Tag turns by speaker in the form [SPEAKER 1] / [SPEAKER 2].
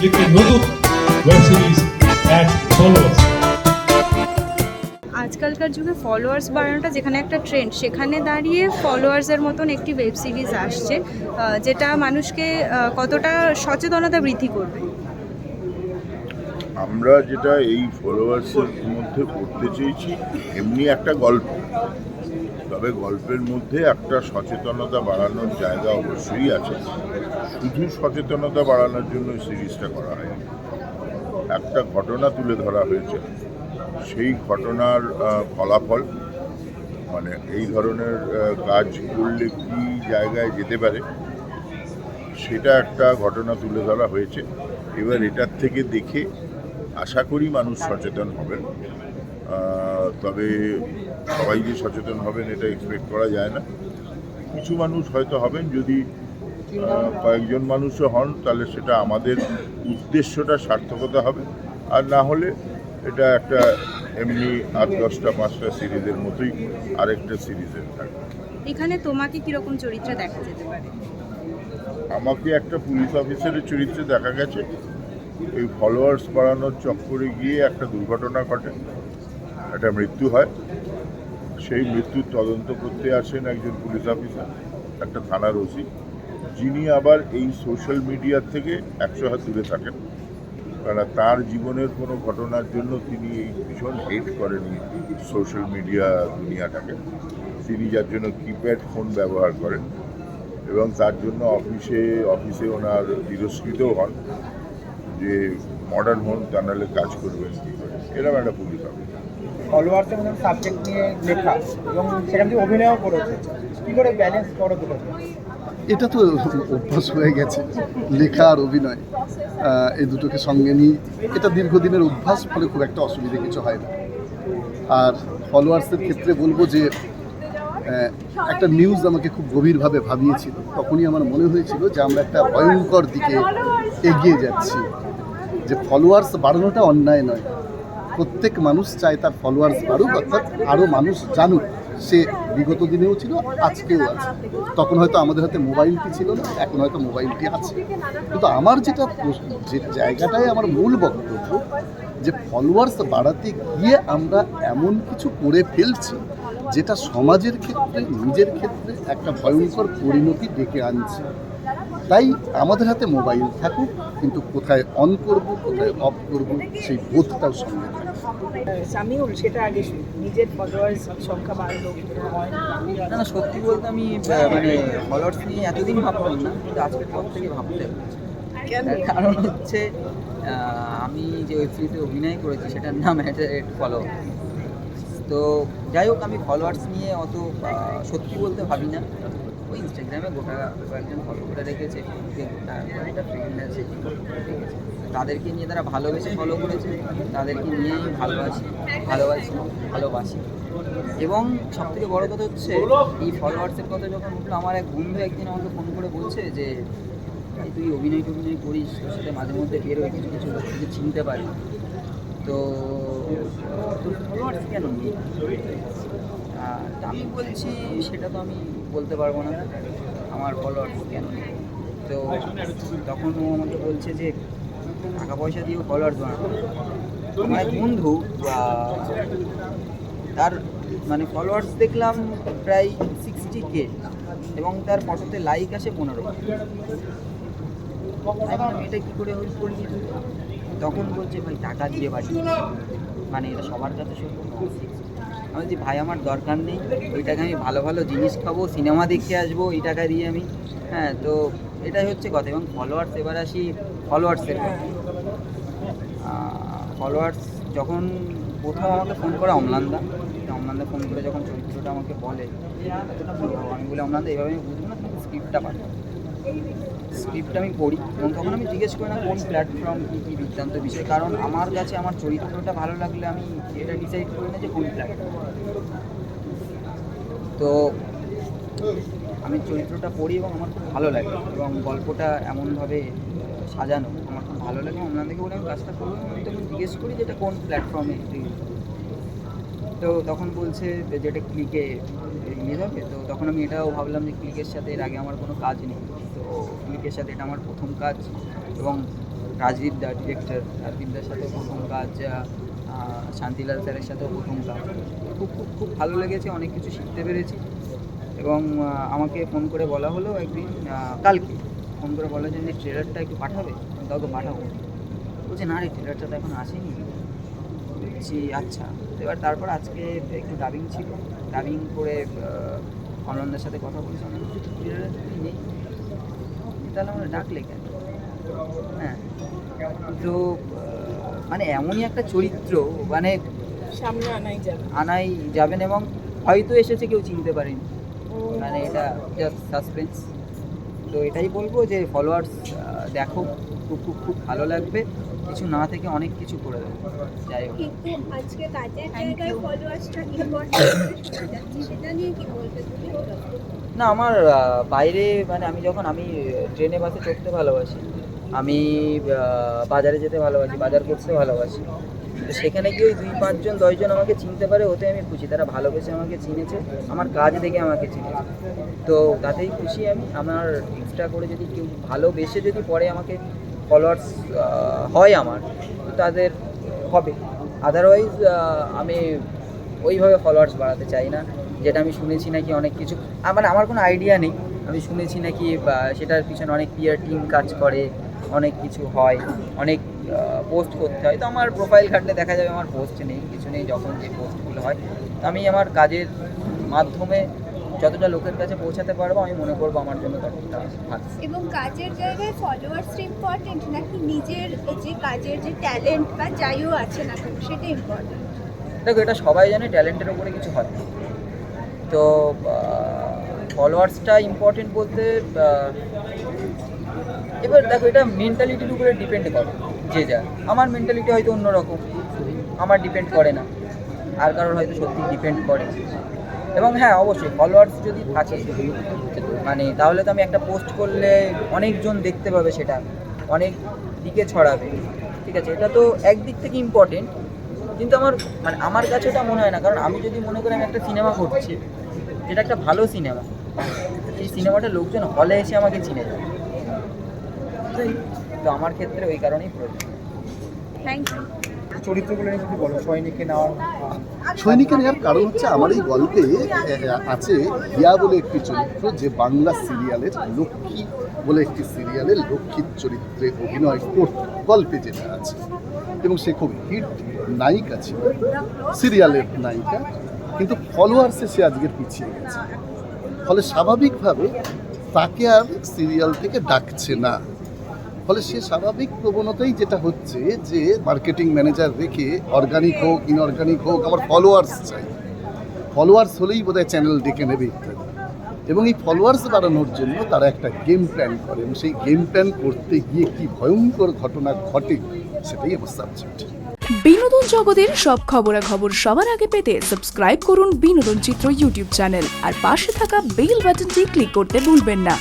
[SPEAKER 1] নেটফ্লিক্সের নতুন web series at followers
[SPEAKER 2] আজকালকার যুগে ফলোয়ার্স বাড়ানোটা যেখানে একটা ট্রেন্ড সেখানে দাঁড়িয়ে ফলোয়ার্সের মতন একটি ওয়েব সিরিজ আসছে যেটা মানুষকে কতটা সচেতনতা বৃদ্ধি করবে?
[SPEAKER 3] আমরা যেটা এই ফলোয়ার্সের মধ্যে করতে চেয়েছি এমনি একটা গল্প। তবে গল্পের মধ্যে একটা সচেতনতা বাড়ানোর জায়গা অবশ্যই আছে। শুধু সচেতনতা বাড়ানোর জন্য সিরিজটা করা হয়নি। একটা ঘটনা তুলে ধরা হয়েছে। সেই ঘটনার ফলাফল মানে এই ধরনের কাজ করলে কি জায়গায় যেতে পারে, সেটা একটা ঘটনা তুলে ধরা হয়েছে। এবার এটার থেকে দেখে আশা করি মানুষ সচেতন হবেন। তবে সবাই যে সচেতন হবেন এটা এক্সপেক্ট করা যায় না। কিছু মানুষ হয়তো হবেন যদি কয়েকজন মানুষও হন তাহলে সেটা আমাদের উদ্দেশ্যটা সার্থকতা হবে। আর না হলে এটা একটা এমনি আট দশটা পাঁচটা সিরিজের মতোই আরেকটা সিরিজের থাকবে
[SPEAKER 2] এখানে তোমাকে কীরকম চরিত্রে দেখা যেতে পারে?
[SPEAKER 3] আমাকে একটা পুলিশ অফিসারের চরিত্রে দেখা গেছে। এই ফলোয়ার্স বাড়ানোর চক্করে গিয়ে একটা দুর্ঘটনা ঘটে। একটা মৃত্যু হয়। সেই মৃত্যুর তদন্ত করতে আসেন একজন পুলিশ অফিসার, একটা থানার ওসি। যিনি আবার এই সোশ্যাল মিডিয়ার থেকে একশো হাত দূরে থাকেন। কারণ তার জীবনের কোনো ঘটনার জন্য তিনি এই ভীষণ হেট করেন সোশ্যাল মিডিয়া দুনিয়াটাকে। তিনি যার জন্য কিপ্যাড ফোন ব্যবহার করেন এবং তার জন্য অফিসে অফিসে ওনার তিরস্কৃত হন। যে মডার্ন হোম টানেলে কাজ করবেন কী করে এরকম একটা
[SPEAKER 4] ফলোয়ার্সের মতন সাবজেক্ট নিয়ে লেখা এবং সেখান থেকে অভিনয়ও করেছে। কী করে ব্যালেন্স করো দুটো?
[SPEAKER 5] এটা তো অভ্যাস হয়ে গেছে লেখা আর অভিনয় এই দুটোকে সঙ্গে নিয়ে। এটা দীর্ঘদিনের অভ্যাস ফলে খুব একটা অসুবিধে কিছু হয় না। আর ফলোয়ার্সের ক্ষেত্রে বলব যে একটা নিউজ আমাকে খুব গভীরভাবে ভাবিয়েছিল। তখনই আমার মনে হয়েছিল যে আমরা একটা ভয়ঙ্কর দিকে এগিয়ে যাচ্ছি। যে ফলোয়ার্স বাড়ানোটা অন্যায় নয়। প্রত্যেক মানুষ চায় তার ফলোয়ার্স বাড়ুক, অর্থাৎ আরও মানুষ জানুক। সে বিগত দিনেও ছিল, আজকেও আছে। তখন হয়তো আমাদের হাতে মোবাইলটি ছিল না, এখন হয়তো মোবাইলটি আছে। কিন্তু আমার যেটা যে জায়গাটায় আমার মূল বক্তব্য, যে ফলোয়ার্স বাড়াতে গিয়ে আমরা এমন কিছু করে ফেলছি, যেটা সমাজের ক্ষেত্রে, নিজের ক্ষেত্রে একটা ভয়ঙ্কর পরিণতি ডেকে আনছে। তাই আমাদের হাতে মোবাইল থাকুক কিন্তু কোথায় অন করব কোথায় অফ করব সেই বোধটাও সঙ্গে
[SPEAKER 4] সামিউল সেটা আগে নিজের ফলোয়ার্স সংখ্যা বাড়লো হয়। না
[SPEAKER 6] না সত্যি বলতে আমি মানে ফলোয়ার্স নিয়ে এতদিন ভাবতাম না কিন্তু আজকের পর থেকে ভাবতে কারণ হচ্ছে আমি যে ওয়েব সিরিজে অভিনয় করেছি সেটার নাম হ্যাট ফলো তো যাই হোক আমি ফলোয়ার্স নিয়ে অত সত্যি বলতে ভাবি না। ওই ইনস্টাগ্রামে গোটা কয়েকজন ফলো করে রেখেছে ফ্রেন্ড আছে। তাদেরকে নিয়ে তারা ভালোবেসে ফলো করেছে, তাদেরকে নিয়েই ভালোবাসি ভালোবাসি ভালোবাসি। এবং সব থেকে বড় কথা হচ্ছে, এই ফলোয়ার্সের কথা যখন উঠল, আমার এক বন্ধু একদিন আমাকে ফোন করে বলছে যে তুই অভিনয় টভিনয় করিস, তোর সাথে মাঝে মধ্যে বেরোয় কিছু কিছু লোক তোকে চিনতে পারি। তো তোর ফলোয়ার্স কেন নেই? আমি বলছি সেটা তো আমি বলতে পারব না। আমার ফলোয়ার্স কেন? তো তখন ও আমাকে বলছে যে, টাকা পয়সা দিয়েও ফলোয়ার্স বানানো আমার এক বন্ধু তার মানে ফলোয়ার্স দেখলাম প্রায় সিক্সটি কে এবং তার ফটোতে লাইক আসে পনেরো। এটা কী করে হল করলি তখন বলছে, ভাই, টাকা দিয়ে বাড়ি মানে এটা সবার কাছে না। আমি বলছি, ভাই, আমার দরকার নেই। ওই টাকা আমি ভালো ভালো জিনিস খাব, সিনেমা দেখতে আসব এই টাকা দিয়ে আমি হ্যাঁ তো এটাই হচ্ছে কথা। এবং ফলোয়ার্স এবার আসি ফলোয়ার্সের ফলোয়ার্স যখন প্রথম আমাকে ফোন করে অমলান্দা। অমলান্দা ফোন করে যখন চরিত্রটা আমাকে বলে আমি বলে অমলান্দা এভাবে আমি বুঝব না স্ক্রিপ্টটা পাঠাও। স্ক্রিপ্ট আমি পড়ি এবং তখন আমি জিজ্ঞেস করি না কোন প্ল্যাটফর্ম কী কী বৃত্তান্ত বিষয়। কারণ আমার কাছে আমার চরিত্রটা ভালো লাগলে আমি এটা ডিসাইড করি না যে কোন প্ল্যাটফর্ম তো আমি চরিত্রটা পড়ি এবং আমার খুব ভালো লাগে এবং গল্পটা এমনভাবে সাজানো আমার খুব ভালো লাগে। ওনার থেকে বলে আমি কাজটা করব আমি তখন জিজ্ঞেস করি যে এটা কোন প্ল্যাটফর্মে তো তখন বলছে যেটা ক্লিকে রিলিজ যাবে? তো তখন আমি এটাও ভাবলাম যে ক্লিকের সাথে এর আগে আমার কোনো কাজ নেই। তো ক্লিকের সাথে এটা আমার প্রথম কাজ এবং রাজদীপ দা ডিরেক্টর রাজদীপ দার সাথে প্রথম কাজ শান্তিলাল স্যারের সাথেও প্রথম কাজ। খুব খুব খুব ভালো লেগেছে, অনেক কিছু শিখতে পেরেছি এবং আমাকে ফোন করে বলা হলো একদিন কালকে ফোন করে বলা যে ট্রেলারটা একটু পাঠাবে? কাউকে পাঠাবো। বলছে, না রে ট্রেলারটা তো এখন আসেনি। বলছি আচ্ছা। এবার তারপর আজকে একটু ডাবিং ছিল। ডাবিং করে অনন্দার সাথে কথা বলছি অনন্দ বলছে, ট্রেলারে তো তুই নেই। তাহলে আমরা ডাকলে কেন? হ্যাঁ। তো মানে এমনই একটা চরিত্র মানে
[SPEAKER 7] সামনে আনাই যাবে।
[SPEAKER 6] আনাই যাবেন এবং হয়তো এসেছে কেউ চিনতে পারেনি। মানে এটা জাস্ট সাসপেন্স তো এটাই বলব যে ফলোয়ার্স দেখো খুব খুব খুব ভালো লাগবে। কিছু না থেকে অনেক কিছু করে দেবো যাই হোক।
[SPEAKER 8] আজকে কাজের জায়গায় ফলোয়ার্সটা সেটা নিয়ে কি
[SPEAKER 6] না আমার বাইরে মানে আমি যখন আমি ট্রেনে বাসে চড়তে ভালোবাসি আমি বাজারে যেতে ভালোবাসি বাজার করতে ভালোবাসি তো সেখানে গিয়ে ওই দুই পাঁচজন দশজন আমাকে চিনতে পারে ওতে আমি খুশি। তারা ভালোবেসে আমাকে চিনেছে আমার কাজ দেখে আমাকে চিনেছে। তো তাতেই খুশি আমি। আমার এক্সট্রা করে যদি কেউ ভালোবেসে যদি পরে আমাকে ফলোয়ার্স হয় আমার, তাদের হবে। আদারওয়াইজ আমি ওইভাবে ফলোয়ার্স বাড়াতে চাই না, যেটা আমি শুনেছি নাকি অনেক কিছু। মানে আমার কোনো আইডিয়া নেই। আমি শুনেছি নাকি সেটার পিছনে অনেক পিয়ার টিম কাজ করে, অনেক কিছু হয়, অনেক পোস্ট করতে হয়। তো আমার প্রোফাইল ঘাটলে দেখা যাবে আমার পোস্ট নেই, কিছু নেই যখন যে পোস্টগুলো হয়। তো আমি আমার কাজের মাধ্যমে যতটা লোকের কাছে পৌঁছাতে পারব আমি মনে করব আমার জন্য ততটা
[SPEAKER 8] এবং কাজের জায়গায় ফলোয়ার্স ইম্পর্টেন্ট নাকি নিজের যে কাজের যে ট্যালেন্ট বা যাইও আছে না সেটা ইম্পর্টেন্ট
[SPEAKER 6] দেখো এটা সবাই জানে ট্যালেন্টের উপরে কিছু হয় তো ফলোয়ার্সটা ইম্পর্টেন্ট বলতে এবার দেখো এটা মেন্টালিটির উপরে ডিপেন্ড করে যে যা আমার মেন্টালিটি হয়তো অন্যরকম আমার ডিপেন্ড করে না। আর কারোর হয়তো সত্যি ডিপেন্ড করে। এবং হ্যাঁ অবশ্যই ফলোয়ার্স যদি থাকে মানে তাহলে তো আমি একটা পোস্ট করলে অনেকজন দেখতে পাবে সেটা, অনেক দিকে ছড়াবে, ঠিক আছে? এটা তো একদিক থেকে ইম্পর্টেন্ট কিন্তু আমার মানে আমার কাছে এটা মনে হয় না, কারণ আমি যদি মনে করি আমি একটা সিনেমা করছি যেটা একটা ভালো সিনেমা এই সিনেমাটা লোকজন হলে এসে আমাকে চিনে যায় তো আমার ক্ষেত্রে ওই কারণেই প্রয়োজন।
[SPEAKER 2] থ্যাংক ইউ
[SPEAKER 4] চরিত্রগুলো নিয়ে বলো সৈনিককে নেওয়ার
[SPEAKER 5] সৈনিকে নেওয়ার কারণ হচ্ছে আমার এই গল্পে আছে হিয়া বলে একটি চরিত্র, যে বাংলা সিরিয়ালের লক্ষ্মী বলে একটি সিরিয়ালের লক্ষ্মীর চরিত্রে অভিনয় করত গল্পে যেটা আছে। এবং সে খুব হিট নায়িকা ছিল, সিরিয়ালের নায়িকা। কিন্তু ফলোয়ার্সে সে আজকের পিছিয়ে গেছে। ফলে স্বাভাবিকভাবে তাকে আর সিরিয়াল থেকে ডাকছে না। ফলে সে স্বাভাবিক প্রবণতাই যেটা হচ্ছে যে মার্কেটিং ম্যানেজার রেখে অর্গানিক হোক ইনঅর্গানিক হোক, আমার ফলোয়ার্স চাই। ফলোয়ার্স হলেই বোধহয় চ্যানেল ডেকে নেবে ইত্যাদি। এবং এই ফলোয়ার্স বাড়ানোর জন্য তারা একটা গেম প্ল্যান করে এবং সেই গেম প্ল্যান করতে গিয়ে কি ভয়ঙ্কর ঘটনা ঘটে সেটাই আমার সাবজেক্ট
[SPEAKER 9] বিনোদন জগতের সব খবরাখবর সবার আগে পেতে সাবস্ক্রাইব করুন বিনোদন চিত্র ইউটিউব চ্যানেল আর পাশে থাকা বেল বাটনটি ক্লিক করতে ভুলবেন না।